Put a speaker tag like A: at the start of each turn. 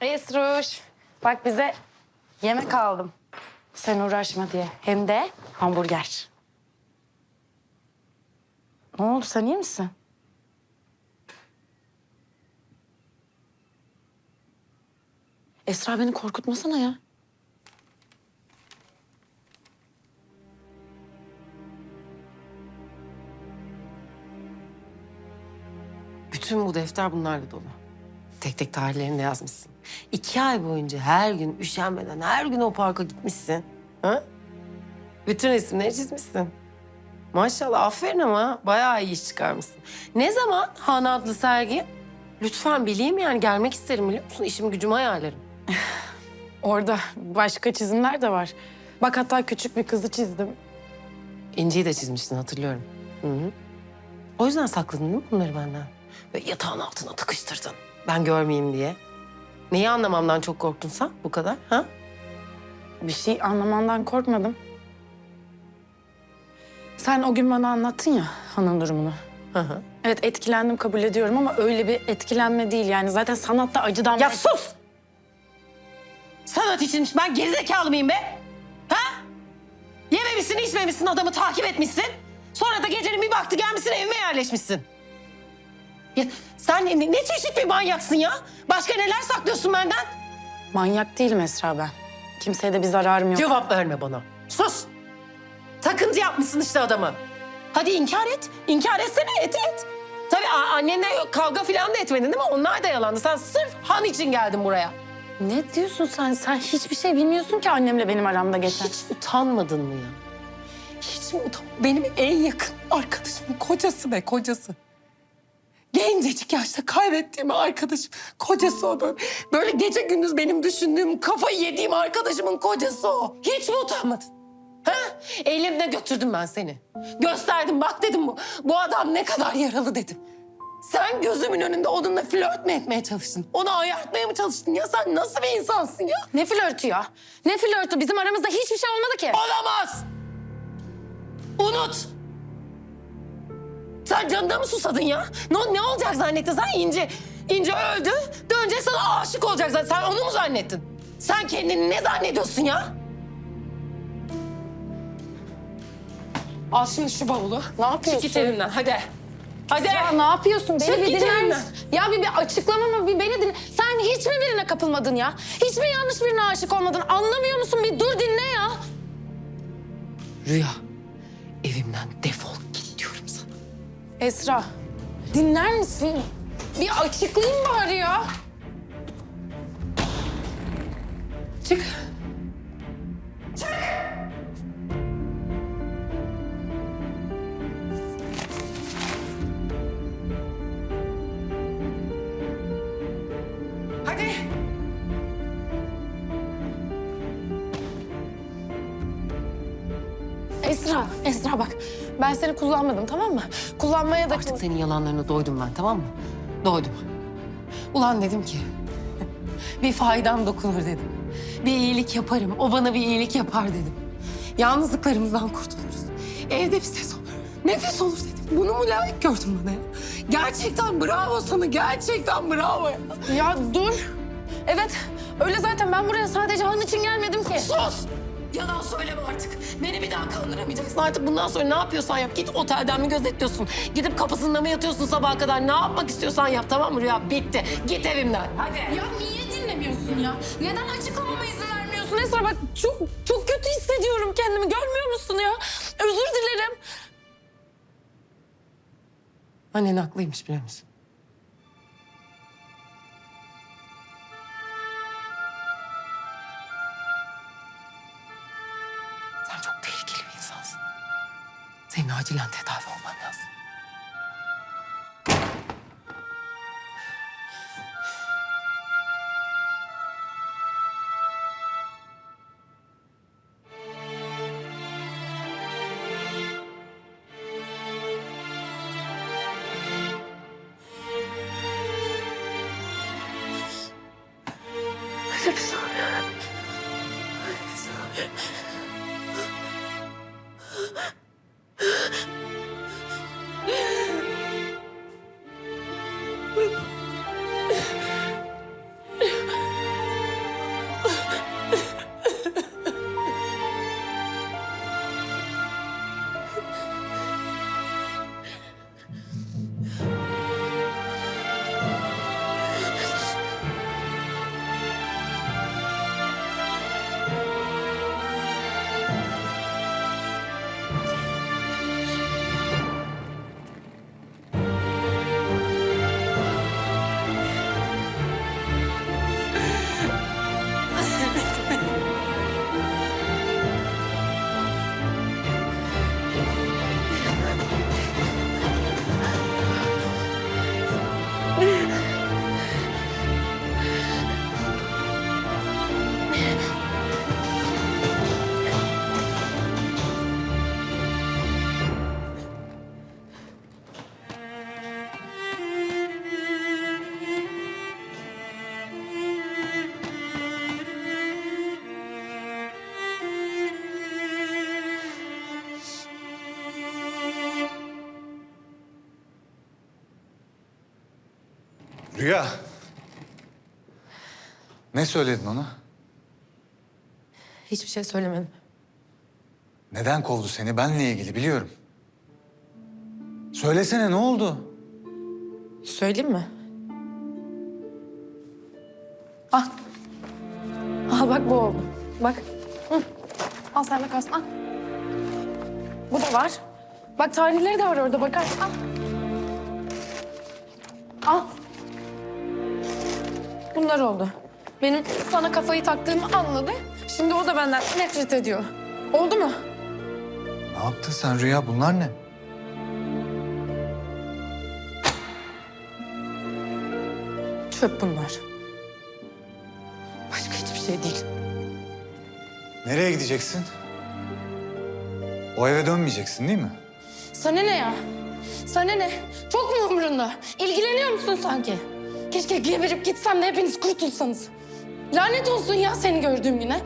A: Esruş. Bak bize yemek aldım. Sen uğraşma diye. Hem de hamburger. Ne oldu sen iyi misin? Esra beni korkutmasana ya.
B: Bütün bu defter bunlarla dolu. Tek tek tarihlerini de yazmışsın. İki ay boyunca her gün üşenmeden her gün o parka gitmişsin. Ha? Bütün resimleri çizmişsin. Maşallah aferin ama bayağı iyi iş çıkarmışsın. Ne zaman Han adlı sergi? Lütfen bileyim yani gelmek isterim biliyor musun? İşim gücümü ayarlarım.
A: Orada başka çizimler de var. Bak hatta küçük bir kızı çizdim.
B: İnci'yi de çizmiştin hatırlıyorum. Hı hı. O yüzden sakladın değil mi bunları benden? Ve yatağın altına tıkıştırdın. Ben görmeyeyim diye. Neyi anlamamdan çok korktun sen bu kadar? Ha?
A: Bir şey anlamandan korkmadım. Sen o gün bana anlattın ya Han'ın durumunu.
B: Hı hı.
A: Evet etkilendim kabul ediyorum ama öyle bir etkilenme değil yani. Zaten sanatta acıdan...
B: Ya sus! Sanat içinmiş. Ben gerizekalı mıyım be? Ha? Yememişsin, içmemişsin, adamı takip etmişsin. Sonra da gecenin bir baktı gelmişsin evime yerleşmişsin. Ya sen ne, ne çeşit bir manyaksın ya? Başka neler saklıyorsun benden?
A: Manyak değilim Esra ben. Kimseye de bir zararım yok.
B: Cevap verme bana. Sus! Takıntı yapmışsın işte adamı. Hadi inkar et. İnkar etsene et et. Tabii annenle kavga falan da etmedin değil mi? Onlar da yalandı. Sen sırf Han için geldin buraya.
A: Ne diyorsun sen? Sen hiçbir şey bilmiyorsun ki annemle benim aramda geçen.
B: Hiç utanmadın mı ya? Hiç mi utan? Benim en yakın arkadaşımın kocası be kocası. Gencecik yaşta kaybettiğim arkadaşım. Kocası o böyle. Böyle gece gündüz benim düşündüğüm, kafayı yediğim arkadaşımın kocası o. Hiç mi utanmadın? Ha? Elimde götürdüm ben seni. Gösterdim bak dedim bu, bu adam ne kadar yaralı dedim. Sen gözümün önünde onunla flört mü etmeye çalıştın? Onu ayartmaya mı çalıştın ya? Sen nasıl bir insansın ya?
A: Ne flörtü ya? Ne flörtü? Bizim aramızda hiçbir şey olmadı ki.
B: Olamaz. Unut. Sen canına mı susadın ya? Ne, ne olacak zannettin sen İnci? İnci öldü, dönecek sana aşık olacak zaten. Sen onu mu zannettin? Sen kendini ne zannediyorsun ya? Al şimdi şu bavulu.
A: Ne yapıyorsun?
B: Çık git evimden hadi. Hadi.
A: Ya ne yapıyorsun? Beni
B: Çık
A: bir
B: git
A: dinler misin? Ya bir, bir açıklama mı? Bir beni dinle. Sen hiç mi birine kapılmadın ya? Hiç mi yanlış birine aşık olmadın? Anlamıyor musun? Bir dur dinle ya.
B: Rüya, evimden sana.
A: Esra, dinler misin? Bir açıklayayım bari ya.
B: Çık.
A: Esra, Esra bak. Ben seni kullanmadım tamam mı? Kullanmaya da...
B: Artık senin yalanlarına doydum ben tamam mı? Doydum. Ulan dedim ki bir faydam dokunur dedim. Bir iyilik yaparım. O bana bir iyilik yapar dedim. Yalnızlıklarımızdan kurtuluruz. Evde bir ses olur. Nefes olur dedim. Bunu mu layık gördün bana ya? Gerçekten bravo sana. Gerçekten bravo ya.
A: Ya dur. Evet, öyle zaten ben buraya sadece Han için gelmedim ki.
B: Sus! Yalan söyleme artık. Beni bir daha kandıramayacaksın. Artık bundan sonra ne yapıyorsan yap. Git otelden mi gözetliyorsun? Gidip kapısında mı yatıyorsun sabaha kadar? Ne yapmak istiyorsan yap tamam mı Rüya? Bitti. Git evimden. Hadi.
A: Ya niye dinlemiyorsun ya? Neden açıklamama izin vermiyorsun Esra? Bak çok çok kötü hissediyorum kendimi. Görmüyor musun ya? Özür dilerim.
B: Annen haklıymış biliyor musun? Senin acilen tedavi olman lazım.
C: Rüya. Ne söyledin ona?
A: Hiçbir şey söylemedim.
C: Neden kovdu seni? Benle ilgili biliyorum. Söylesene ne oldu?
A: Söyleyeyim mi? Al. Al bak bu oldu. Bak. Hı. Al sen de kalsın al. Bu da var. Bak tarihleri de var orada bakar. Al. Al. Bunlar oldu. Benim sana kafayı taktığımı anladı. Şimdi o da benden nefret ediyor. Oldu mu?
C: Ne yaptın sen Rüya? Bunlar ne?
A: Çöp bunlar. Başka hiçbir şey değil.
C: Nereye gideceksin? O eve dönmeyeceksin değil mi?
A: Sana ne ya? Sana ne? Çok mu umurunda? İlgileniyor musun sanki? Keşke geberip gitsem de hepiniz kurtulsanız. Lanet olsun ya seni gördüğüm güne.